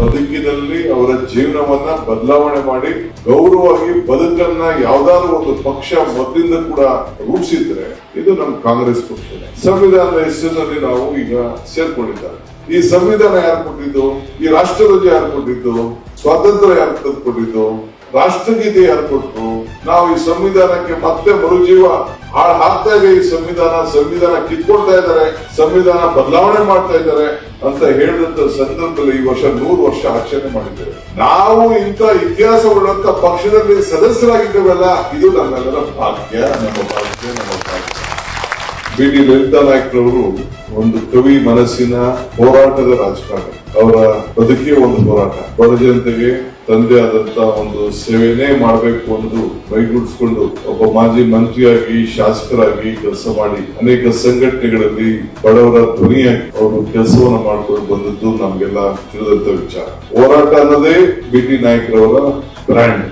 ಬದುಕಿನಲ್ಲಿ ಅವರ ಜೀವನವನ್ನ ಬದಲಾವಣೆ ಮಾಡಿ ಗೌರವವಾಗಿ ಬದುಕನ್ನ ಯಾವ್ದಾದ್ರು ಒಂದು ಪಕ್ಷ ಮೊದಲಿಂದ ಕೂಡ ರೂಪಿಸಿದ್ರೆ ಇದು ನಮ್ ಕಾಂಗ್ರೆಸ್ ಪಕ್ಷ ಸಂವಿಧಾನದ ಹೆಸರಿನಲ್ಲಿ ನಾವು ಈಗ ಸೇರ್ಕೊಂಡಿದ್ದಾರೆ. ಈ ಸಂವಿಧಾನ ಯಾರು ಕೊಟ್ಟಿದ್ದು? ಈ ರಾಷ್ಟ್ರಧ್ವಜ ಯಾರು ಕೊಟ್ಟಿದ್ದು? ಸ್ವಾತಂತ್ರ್ಯ ಯಾರು ತಂದ್ಕೊಟ್ಟಿದ್ದು? ರಾಷ್ಟ್ರಗೀತೆ ಯಾರು ಕೊಟ್ಟರು ನಾವು ಈ ಸಂವಿಧಾನಕ್ಕೆ ಮತ್ತೆ ಮರುಜೀವ ಹಾಳು ಹಾಕ್ತಾ ಇದೆ ಈ ಸಂವಿಧಾನ ಸಂವಿಧಾನ ಕಿತ್ಕೊಳ್ತಾ ಇದ್ದಾರೆ, ಸಂವಿಧಾನ ಬದಲಾವಣೆ ಮಾಡ್ತಾ ಇದ್ದಾರೆ. ಅಂತ ಹೇಳಿದಂತ ಸಂದರ್ಭದಲ್ಲಿ ಈ ವರ್ಷ ನೂರು ವರ್ಷ ಆಚರಣೆ ಮಾಡಿದ್ದೇವೆ. ನಾವು ಇಂಥ ಇತಿಹಾಸ ಉಳ್ಳಂತ ಪಕ್ಷದಲ್ಲಿ ಸದಸ್ಯರಾಗಿದ್ದೇವಲ್ಲ ಇದು ನಮ್ಮೆಲ್ಲರ ಭಾಗ್ಯ, ನಮ್ಮ ಭಾಗ್ಯ ನಮ್ಮ ಭಾಗ್ಯ. ಬಿ ಡಿ ಲಲಿತಾ ನಾಯ್ಕರವರು ಒಂದು ಕವಿ ಮನಸ್ಸಿನ ಹೋರಾಟದ ರಾಜಕಾರಣಿ. ಅವರ ಬದುಕೇ ಒಂದು ಹೋರಾಟ. ಬಡ ಜನತೆಗೆ ತಂದೆ ಆದಂತ ಒಂದು ಸೇವೆನೇ ಮಾಡಬೇಕು ಅನ್ನೋದು ಮೈಗೂಡಿಸ್ಕೊಂಡು ಒಬ್ಬ ಮಾಜಿ ಮಂತ್ರಿಯಾಗಿ, ಶಾಸಕರಾಗಿ ಕೆಲಸ ಮಾಡಿ ಅನೇಕ ಸಂಘಟನೆಗಳಲ್ಲಿ ಬಡವರ ಧ್ವನಿಯಾಗಿ ಅವರು ಕೆಲಸವನ್ನು ಮಾಡ್ಕೊಂಡು ಬಂದದ್ದು ನಮ್ಗೆಲ್ಲ ತಿಳಿದಂತ ವಿಚಾರ. ಹೋರಾಟ ಅನ್ನೋದೇ ಬಿ ಟಿ ನಾಯ್ಕರವರ ಬ್ರ್ಯಾಂಡ್.